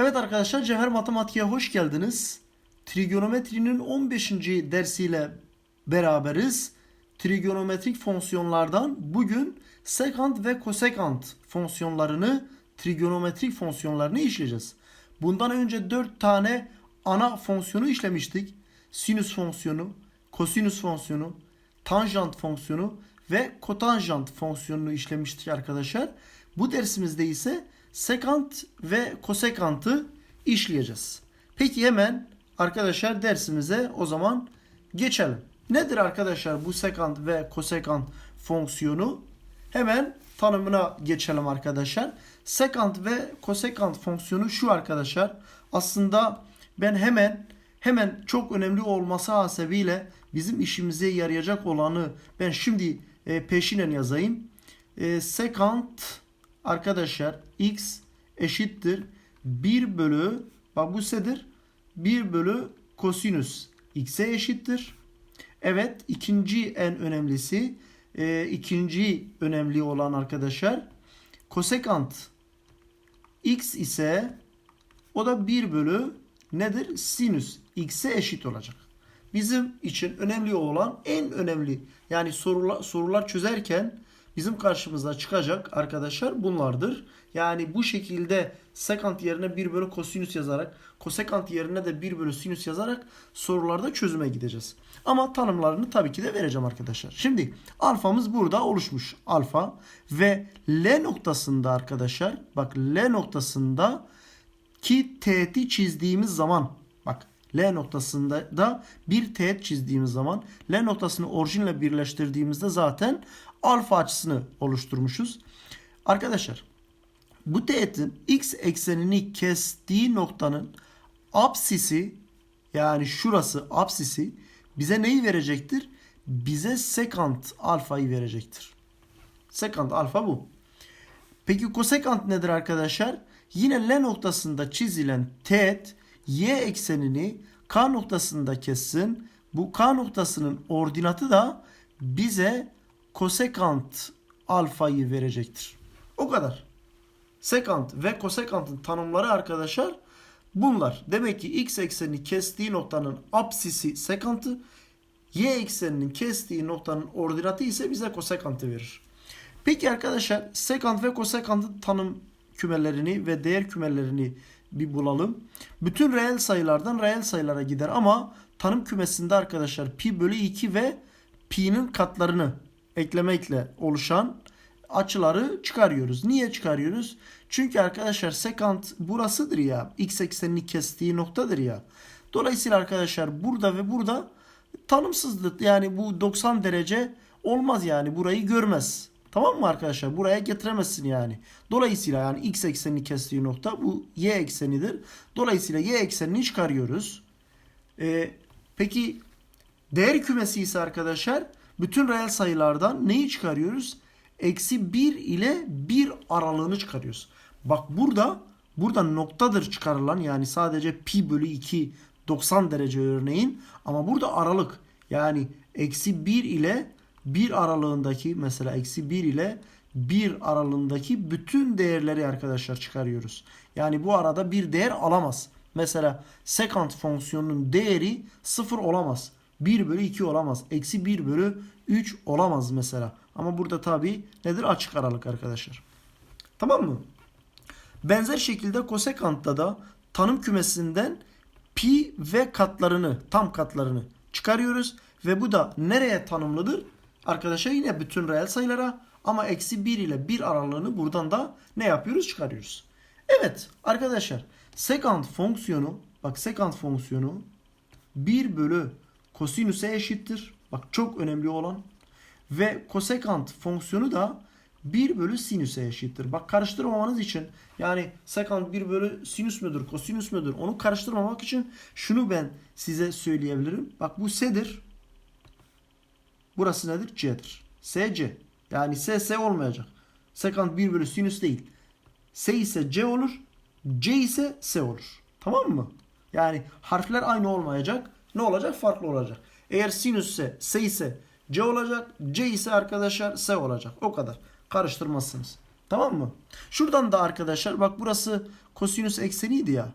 Evet arkadaşlar Cevher Matematik'e hoş geldiniz. Trigonometrinin 15. dersiyle beraberiz. Trigonometrik fonksiyonlardan bugün sekant ve kosekant fonksiyonlarını, trigonometrik fonksiyonlarını işleyeceğiz. Bundan önce 4 tane ana fonksiyonu işlemiştik. Sinüs fonksiyonu, kosinüs fonksiyonu, tanjant fonksiyonu ve kotanjant fonksiyonunu işlemiştik arkadaşlar. Bu dersimizde ise sekant ve kosekantı işleyeceğiz. Peki hemen arkadaşlar dersimize o zaman geçelim. Nedir arkadaşlar bu sekant ve kosekant fonksiyonu? Hemen tanımına geçelim arkadaşlar. Sekant ve kosekant fonksiyonu şu arkadaşlar. Aslında ben hemen hemen çok önemli olması hasebiyle bizim işimize yarayacak olanı ben şimdi e, peşinen yazayım. E, sekant arkadaşlar x eşittir 1 bölü bak bu sedir 1 bölü kosinüs x'e eşittir. Evet ikinci en önemlisi e, ikinci önemli olan arkadaşlar kosekant x ise o da 1 bölü nedir? Sinüs x'e eşit olacak. Bizim için önemli olan en önemli yani sorular, sorular çözerken bizim karşımıza çıkacak arkadaşlar bunlardır. Yani bu şekilde sekant yerine 1 bölü kosinüs yazarak kosekant yerine de 1 bölü sinüs yazarak sorularda çözüme gideceğiz. Ama tanımlarını tabii ki de vereceğim arkadaşlar. Şimdi alfamız burada oluşmuş. Alfa ve L noktasında arkadaşlar bak L noktasında ki teğeti çizdiğimiz zaman bak L noktasında da bir teğet çizdiğimiz zaman L noktasını orijinle birleştirdiğimizde zaten alfa açısını oluşturmuşuz. Arkadaşlar bu teğetin x eksenini kestiği noktanın apsisi yani şurası apsisi bize neyi verecektir? Bize sekant alfayı verecektir. Sekant alfa bu. Peki kosekant nedir arkadaşlar? Yine L noktasında çizilen teğet y eksenini K noktasında kessin. Bu K noktasının ordinatı da bize kosekant alfayı verecektir. O kadar. Sekant ve kosekantın tanımları arkadaşlar bunlar. Demek ki x eksenini kestiği noktanın apsisi sekantı, y ekseninin kestiği noktanın ordinatı ise bize kosekantı verir. Peki arkadaşlar sekant ve kosekantın tanım kümelerini ve değer kümelerini bir bulalım. Bütün reel sayılardan reel sayılara gider ama tanım kümesinde arkadaşlar pi bölü 2 ve pi'nin katlarını eklemekle oluşan açıları çıkarıyoruz. Niye çıkarıyoruz? Çünkü arkadaşlar sekant burasıdır ya. X eksenini kestiği noktadır ya. Dolayısıyla arkadaşlar burada ve burada tanımsızlık yani bu 90 derece olmaz yani burayı görmez. Tamam mı arkadaşlar? Buraya getiremezsin yani. Dolayısıyla yani x eksenini kestiği nokta bu y eksenidir. Dolayısıyla y eksenini çıkarıyoruz. Ee, peki değer kümesi ise arkadaşlar bütün reel sayılardan neyi çıkarıyoruz? Eksi 1 ile 1 aralığını çıkarıyoruz. Bak burada burada noktadır çıkarılan yani sadece pi bölü 2 90 derece örneğin ama burada aralık yani eksi 1 ile 1 aralığındaki mesela eksi 1 ile 1 aralığındaki bütün değerleri arkadaşlar çıkarıyoruz. Yani bu arada bir değer alamaz. Mesela sekant fonksiyonunun değeri 0 olamaz. 1 bölü 2 olamaz. Eksi 1 bölü 3 olamaz mesela. Ama burada tabi nedir? Açık aralık arkadaşlar. Tamam mı? Benzer şekilde kosekantta da tanım kümesinden pi ve katlarını, tam katlarını çıkarıyoruz. Ve bu da nereye tanımlıdır? Arkadaşlar yine bütün reel sayılara ama eksi 1 ile 1 aralığını buradan da ne yapıyoruz? Çıkarıyoruz. Evet arkadaşlar sekant fonksiyonu bak sekant fonksiyonu 1 bölü kosinüse eşittir. Bak çok önemli olan ve kosekant fonksiyonu da 1 bölü sinüse eşittir. Bak karıştırmamanız için yani sekant 1 bölü sinüs müdür, kosinüs müdür onu karıştırmamak için şunu ben size söyleyebilirim. Bak bu s'dir. Burası nedir? C'dir. SC. Yani S, S olmayacak. Sekant 1 bölü sinüs değil. S ise C olur. C ise S olur. Tamam mı? Yani harfler aynı olmayacak. Ne olacak? Farklı olacak. Eğer sinüs ise S ise C olacak. C ise arkadaşlar S olacak. O kadar. Karıştırmazsınız. Tamam mı? Şuradan da arkadaşlar bak burası kosinüs ekseniydi ya.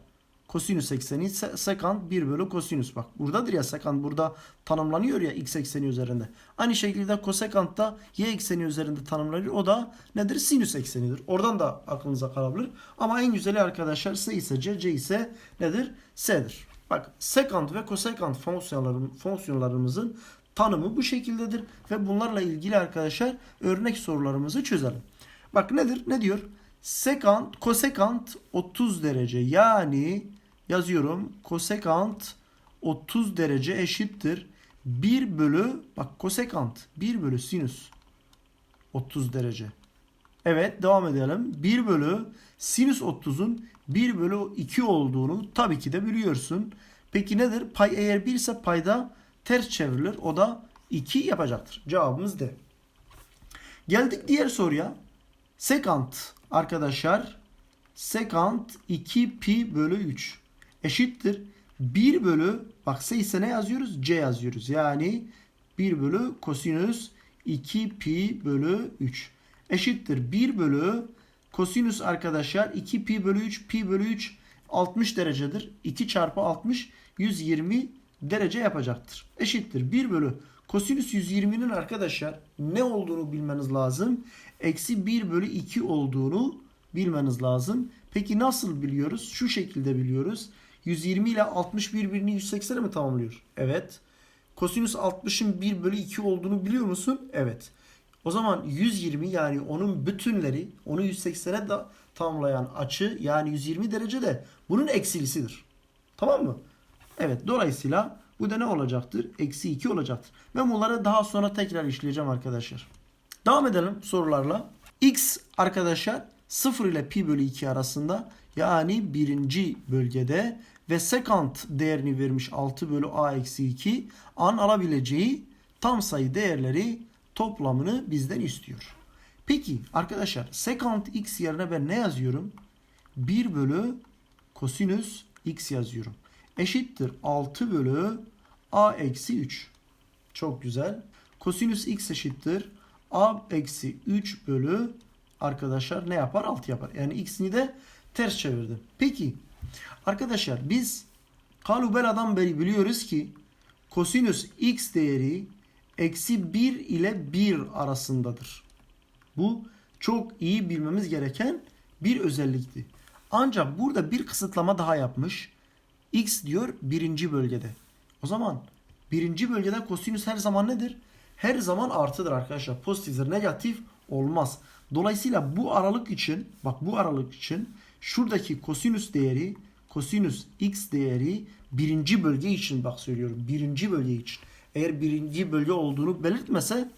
Kosinüs ekseni se- sekant 1 bölü kosinüs. Bak buradadır ya sekant burada tanımlanıyor ya x ekseni üzerinde. Aynı şekilde kosekant da y ekseni üzerinde tanımlanıyor. O da nedir? Sinüs eksenidir. Oradan da aklınıza kalabilir. Ama en güzeli arkadaşlar s ise c, c ise nedir? s'dir. Bak sekant ve kosekant fonksiyonlarım, fonksiyonlarımızın tanımı bu şekildedir. Ve bunlarla ilgili arkadaşlar örnek sorularımızı çözelim. Bak nedir? Ne diyor? Sekant, kosekant 30 derece. Yani yazıyorum. Kosekant 30 derece eşittir. 1 bölü bak kosekant 1 bölü sinüs 30 derece. Evet devam edelim. 1 bölü sinüs 30'un 1 bölü 2 olduğunu tabii ki de biliyorsun. Peki nedir? Pay eğer 1 ise payda ters çevrilir. O da 2 yapacaktır. Cevabımız D. Geldik diğer soruya. Sekant arkadaşlar sekant 2 pi bölü 3 eşittir 1 bölü bak ise ne yazıyoruz? C yazıyoruz. Yani 1 bölü kosinüs 2 pi bölü 3 eşittir 1 bölü kosinüs arkadaşlar 2 pi bölü 3 pi bölü 3 60 derecedir. 2 çarpı 60 120 derece yapacaktır. Eşittir 1 bölü kosinüs 120'nin arkadaşlar ne olduğunu bilmeniz lazım. Eksi 1 bölü 2 olduğunu bilmeniz lazım. Peki nasıl biliyoruz? Şu şekilde biliyoruz. 120 ile 60 birbirini 180'e mi tamamlıyor? Evet. Kosinüs 60'ın 1 bölü 2 olduğunu biliyor musun? Evet. O zaman 120 yani onun bütünleri onu 180'e da tamamlayan açı yani 120 derece de bunun eksilisidir. Tamam mı? Evet dolayısıyla bu da ne olacaktır? Eksi 2 olacaktır. Ben bunları daha sonra tekrar işleyeceğim arkadaşlar. Devam edelim sorularla. X arkadaşlar 0 ile pi bölü 2 arasında yani birinci bölgede ve sekant değerini vermiş 6 bölü a eksi 2 an alabileceği tam sayı değerleri toplamını bizden istiyor. Peki arkadaşlar sekant x yerine ben ne yazıyorum? 1 bölü kosinüs x yazıyorum. Eşittir 6 bölü a eksi 3. Çok güzel. Kosinüs x eşittir a eksi 3 bölü arkadaşlar ne yapar? 6 yapar. Yani x'ini de ters çevirdim. Peki arkadaşlar biz Kalubela'dan beri biliyoruz ki kosinüs x değeri eksi 1 ile 1 arasındadır. Bu çok iyi bilmemiz gereken bir özellikti. Ancak burada bir kısıtlama daha yapmış. X diyor birinci bölgede. O zaman birinci bölgede kosinüs her zaman nedir? Her zaman artıdır arkadaşlar. Pozitiftir. Negatif olmaz. Dolayısıyla bu aralık için bak bu aralık için şuradaki kosinüs değeri kosinüs x değeri birinci bölge için bak söylüyorum. Birinci bölge için. Eğer birinci bölge olduğunu belirtmese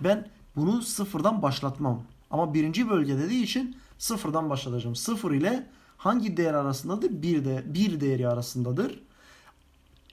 ben bunu sıfırdan başlatmam. Ama birinci bölge dediği için sıfırdan başlatacağım. Sıfır ile hangi değer arasındadır? Bir, de, bir değeri arasındadır.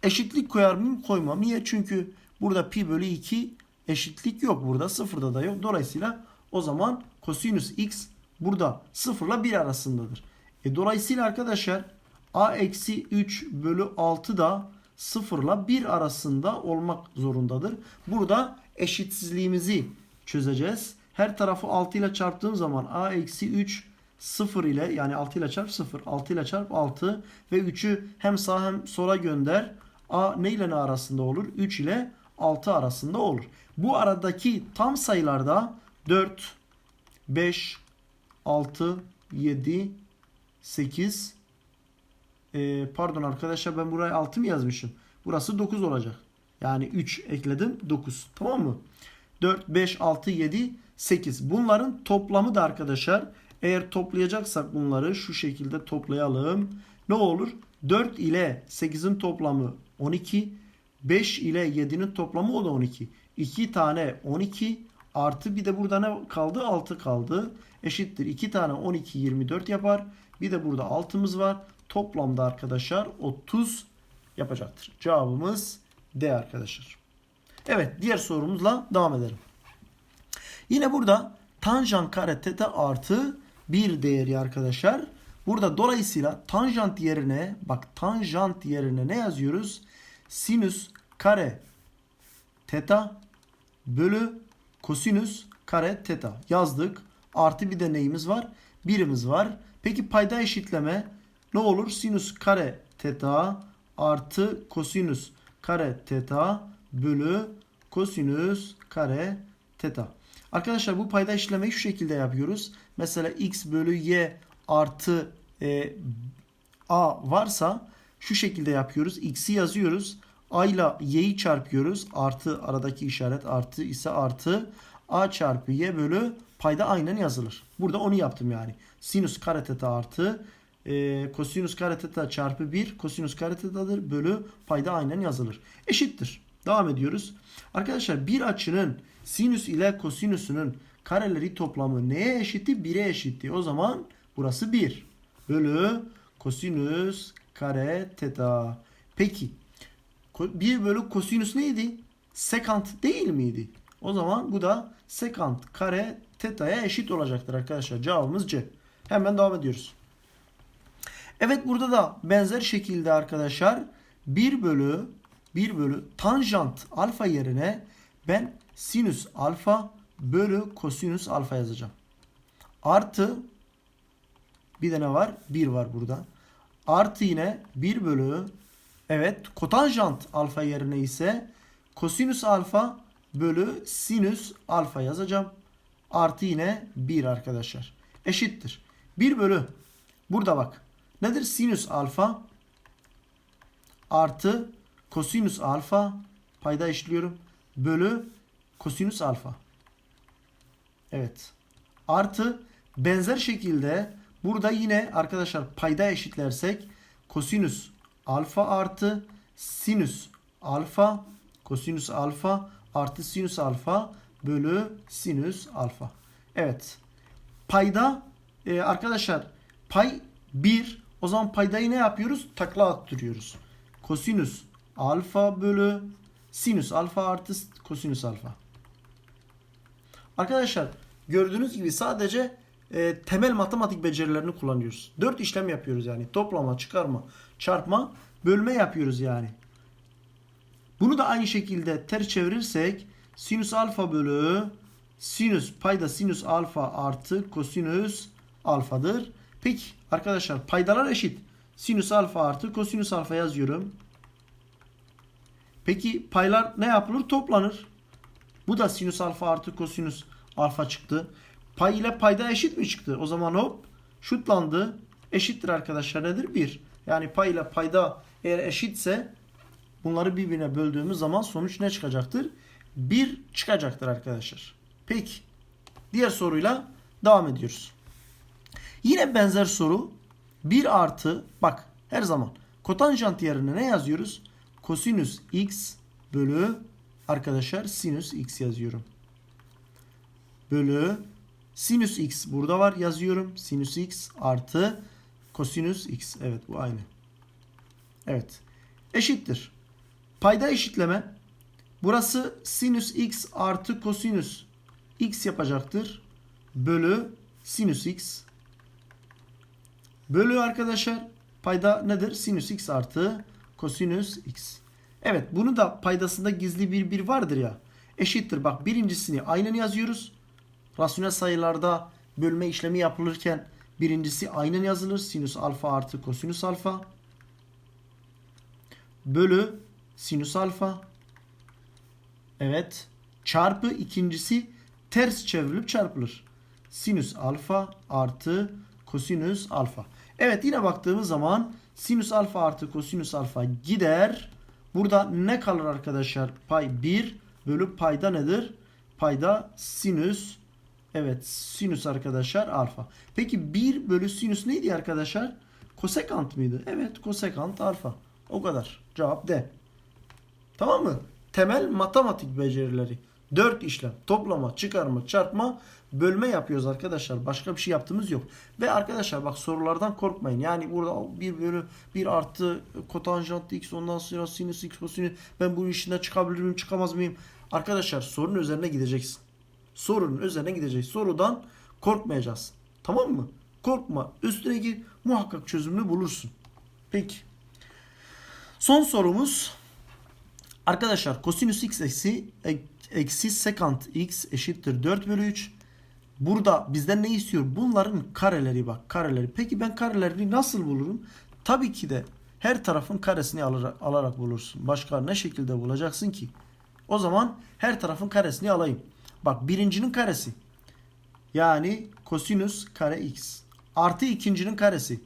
Eşitlik koyar mıyım? Koymam. Niye? Çünkü burada pi bölü 2 eşitlik yok burada. Sıfırda da yok. Dolayısıyla o zaman kosinüs x burada 0 ile 1 arasındadır. E, dolayısıyla arkadaşlar a eksi 3 bölü 6 da 0 ile 1 arasında olmak zorundadır. Burada eşitsizliğimizi çözeceğiz. Her tarafı 6 ile çarptığım zaman a eksi 3 0 ile yani 6 ile çarp 0 6 ile çarp 6 ve 3'ü hem sağa hem sola gönder. A ne ile ne arasında olur? 3 ile 6 arasında olur. Bu aradaki tam sayılarda 4, 5, 6, 7, 8 e, pardon arkadaşlar ben buraya 6 mı yazmışım? Burası 9 olacak. Yani 3 ekledim 9. Tamam mı? 4, 5, 6, 7, 8. Bunların toplamı da arkadaşlar eğer toplayacaksak bunları şu şekilde toplayalım. Ne olur? 4 ile 8'in toplamı 12. 5 ile 7'nin toplamı o da 12. 2 tane 12 artı bir de burada ne kaldı? 6 kaldı. Eşittir 2 tane 12 24 yapar. Bir de burada 6'mız var. Toplamda arkadaşlar 30 yapacaktır. Cevabımız D arkadaşlar. Evet diğer sorumuzla devam edelim. Yine burada tanjant kare teta artı bir değeri arkadaşlar. Burada dolayısıyla tanjant yerine bak tanjant yerine ne yazıyoruz? Sinüs kare teta bölü kosinüs kare teta yazdık. Artı bir de neyimiz var? Birimiz var. Peki payda eşitleme ne olur? Sinüs kare teta artı kosinüs kare teta bölü kosinüs kare teta. Arkadaşlar bu payda işlemeyi şu şekilde yapıyoruz. Mesela x bölü y artı e, a varsa şu şekilde yapıyoruz. x'i yazıyoruz. a ile y'yi çarpıyoruz. Artı aradaki işaret artı ise artı a çarpı y bölü payda aynen yazılır. Burada onu yaptım yani. Sinüs kare teta artı e, kosinüs kare teta çarpı 1 kosinüs kare tetadır bölü payda aynen yazılır. Eşittir. Devam ediyoruz. Arkadaşlar bir açının sinüs ile kosinüsünün kareleri toplamı neye eşitti? 1'e eşitti. O zaman burası 1 bölü kosinüs kare teta. Peki 1 bölü kosinüs neydi? Sekant değil miydi? O zaman bu da sekant kare teta'ya eşit olacaktır arkadaşlar. Cevabımız C. Hemen devam ediyoruz. Evet burada da benzer şekilde arkadaşlar 1 bölü 1 bölü tanjant alfa yerine ben sinüs alfa bölü kosinüs alfa yazacağım. Artı bir de ne var? 1 var burada. Artı yine 1 bölü evet kotanjant alfa yerine ise kosinüs alfa bölü sinüs alfa yazacağım. Artı yine 1 arkadaşlar. Eşittir. 1 bölü burada bak. Nedir? Sinüs alfa artı kosinüs alfa payda eşliyorum. Bölü kosinüs alfa. Evet. Artı benzer şekilde burada yine arkadaşlar payda eşitlersek kosinüs alfa artı sinüs alfa kosinüs alfa artı sinüs alfa bölü sinüs alfa. Evet. Payda e, arkadaşlar pay 1 o zaman paydayı ne yapıyoruz? Takla attırıyoruz. Kosinüs alfa bölü sinüs alfa artı kosinüs alfa. Arkadaşlar gördüğünüz gibi sadece e, temel matematik becerilerini kullanıyoruz. 4 işlem yapıyoruz yani. Toplama, çıkarma, çarpma, bölme yapıyoruz yani. Bunu da aynı şekilde ters çevirirsek sinüs alfa bölü sinüs payda sinüs alfa artı kosinüs alfadır. Peki arkadaşlar paydalar eşit. Sinüs alfa artı kosinüs alfa yazıyorum. Peki paylar ne yapılır? Toplanır. Bu da sinüs alfa artı kosinüs alfa çıktı. Pay ile payda eşit mi çıktı? O zaman hop şutlandı. Eşittir arkadaşlar nedir? 1. Yani pay ile payda eğer eşitse bunları birbirine böldüğümüz zaman sonuç ne çıkacaktır? 1 çıkacaktır arkadaşlar. Peki. Diğer soruyla devam ediyoruz. Yine benzer soru 1 artı bak her zaman kotanjant yerine ne yazıyoruz? Kosinüs x bölü arkadaşlar sinüs x yazıyorum. Bölü sinüs x burada var yazıyorum. Sinüs x artı kosinüs x. Evet bu aynı. Evet. Eşittir. Payda eşitleme. Burası sinüs x artı kosinüs x yapacaktır. Bölü sinüs x. Bölü arkadaşlar payda nedir? Sinüs x artı kosinüs x. Evet bunu da paydasında gizli bir bir vardır ya. Eşittir bak birincisini aynen yazıyoruz. Rasyonel sayılarda bölme işlemi yapılırken birincisi aynen yazılır. Sinüs alfa artı kosinüs alfa. Bölü sinüs alfa. Evet. Çarpı ikincisi ters çevrilip çarpılır. Sinüs alfa artı kosinüs alfa. Evet yine baktığımız zaman sinüs alfa artı kosinüs alfa gider. Burada ne kalır arkadaşlar? Pay 1 bölü payda nedir? Payda sinüs. Evet sinüs arkadaşlar alfa. Peki 1 bölü sinüs neydi arkadaşlar? Kosekant mıydı? Evet kosekant alfa. O kadar. Cevap D. Tamam mı? Temel matematik becerileri. 4 işlem. Toplama, çıkarma, çarpma, bölme yapıyoruz arkadaşlar. Başka bir şey yaptığımız yok. Ve arkadaşlar bak sorulardan korkmayın. Yani burada 1 bölü 1 artı kotanjant x ondan sonra sinüs x kosinüs ben bu işinden çıkabilir miyim çıkamaz mıyım? Arkadaşlar sorunun üzerine gideceksin. Sorunun üzerine gideceksin. Sorudan korkmayacağız. Tamam mı? Korkma. Üstüne gir. Muhakkak çözümünü bulursun. Peki. Son sorumuz. Arkadaşlar kosinüs x eksi eksi sekant x eşittir 4 bölü 3. Burada bizden ne istiyor? Bunların kareleri bak kareleri. Peki ben karelerini nasıl bulurum? Tabii ki de her tarafın karesini alarak, alarak bulursun. Başka ne şekilde bulacaksın ki? O zaman her tarafın karesini alayım. Bak birincinin karesi. Yani kosinüs kare x. Artı ikincinin karesi.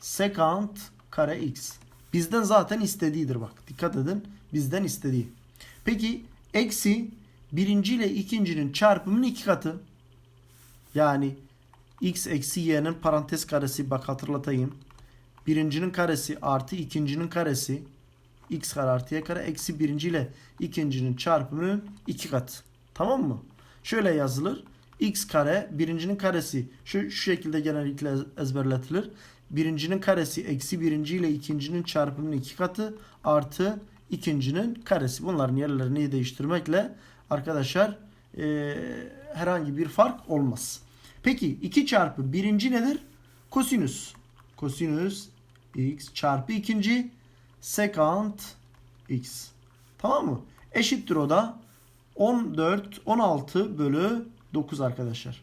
Sekant kare x. Bizden zaten istediğidir bak. Dikkat edin. Bizden istediği. Peki eksi birinci ile ikincinin çarpımının iki katı. Yani x eksi y'nin parantez karesi bak hatırlatayım. Birincinin karesi artı ikincinin karesi x kare artı y kare eksi birinci ile ikincinin çarpımının iki katı. Tamam mı? Şöyle yazılır. x kare birincinin karesi şu, şu şekilde genellikle ez- ezberletilir. Birincinin karesi eksi birinci ile ikincinin çarpımının iki katı artı ikincinin karesi. Bunların yerlerini değiştirmekle arkadaşlar eee, herhangi bir fark olmaz. Peki 2 çarpı birinci nedir? Kosinüs. Kosinüs x çarpı ikinci sekant x. Tamam mı? Eşittir o da 14 16 bölü 9 arkadaşlar.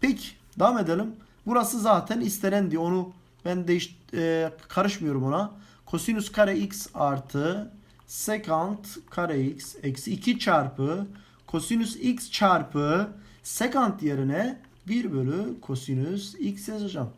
Peki devam edelim. Burası zaten istenendi. Onu ben değiş e, karışmıyorum ona. Kosinüs kare x artı sekant kare x eksi 2 çarpı kosinüs x çarpı sekant yerine 1 bölü kosinüs x yazacağım.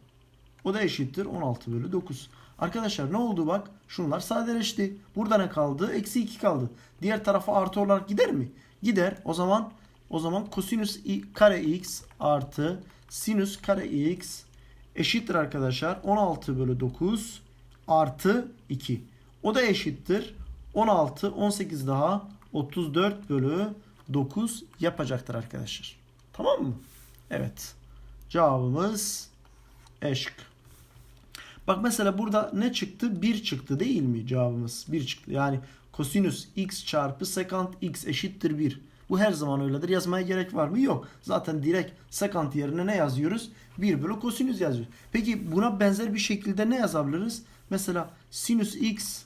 O da eşittir 16 bölü 9. Arkadaşlar ne oldu bak? Şunlar sadeleşti. Burada ne kaldı? Eksi 2 kaldı. Diğer tarafa artı olarak gider mi? Gider. O zaman o zaman kosinüs kare x artı sinüs kare x eşittir arkadaşlar 16 bölü 9 artı 2. O da eşittir 16 18 daha 34 bölü 9 yapacaktır arkadaşlar. Tamam mı? Evet. Cevabımız E şıkkı. Bak mesela burada ne çıktı? 1 çıktı değil mi cevabımız? 1 çıktı. Yani kosinüs x çarpı sekant x eşittir 1. Bu her zaman öyledir. Yazmaya gerek var mı? Yok. Zaten direkt sekant yerine ne yazıyoruz? 1 bölü kosinüs yazıyoruz. Peki buna benzer bir şekilde ne yazabiliriz? Mesela sinüs x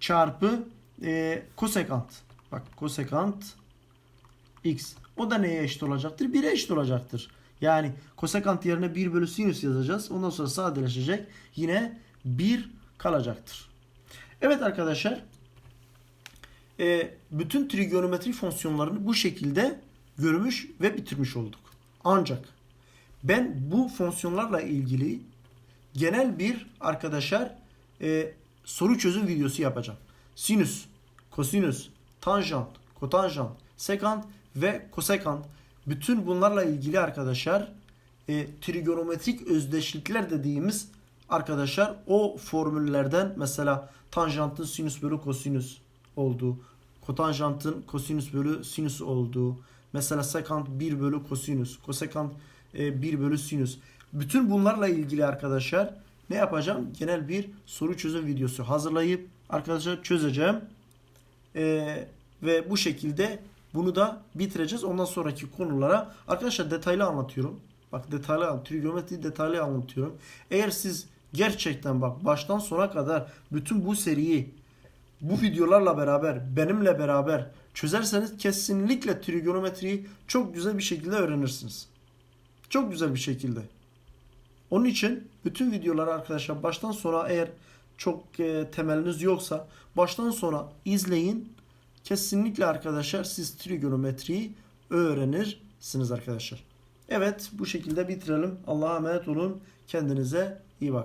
çarpı e, kosekant. Bak kosekant x. O da neye eşit olacaktır? 1'e eşit olacaktır. Yani kosekant yerine 1 bölü sinüs yazacağız. Ondan sonra sadeleşecek. Yine 1 kalacaktır. Evet arkadaşlar. e, bütün trigonometri fonksiyonlarını bu şekilde görmüş ve bitirmiş olduk. Ancak ben bu fonksiyonlarla ilgili genel bir arkadaşlar e, soru çözüm videosu yapacağım. Sinüs, kosinüs, tanjant, kotanjant, sekant ve kosekant bütün bunlarla ilgili arkadaşlar e, trigonometrik özdeşlikler dediğimiz arkadaşlar o formüllerden mesela tanjantın sinüs bölü kosinüs olduğu, kotanjantın kosinüs bölü sinüs olduğu, mesela sekant 1 bölü kosinüs, kosekant e, 1 bölü sinüs. Bütün bunlarla ilgili arkadaşlar ne yapacağım? Genel bir soru çözüm videosu hazırlayıp arkadaşlar çözeceğim. Ee, ve bu şekilde bunu da bitireceğiz. Ondan sonraki konulara arkadaşlar detaylı anlatıyorum. Bak detaylı trigonometri detaylı anlatıyorum. Eğer siz gerçekten bak baştan sona kadar bütün bu seriyi bu videolarla beraber benimle beraber çözerseniz kesinlikle trigonometriyi çok güzel bir şekilde öğrenirsiniz. Çok güzel bir şekilde. Onun için bütün videoları arkadaşlar baştan sona eğer çok e, temeliniz yoksa baştan sona izleyin. Kesinlikle arkadaşlar siz trigonometriyi öğrenirsiniz arkadaşlar. Evet bu şekilde bitirelim. Allah'a emanet olun. Kendinize iyi bakın.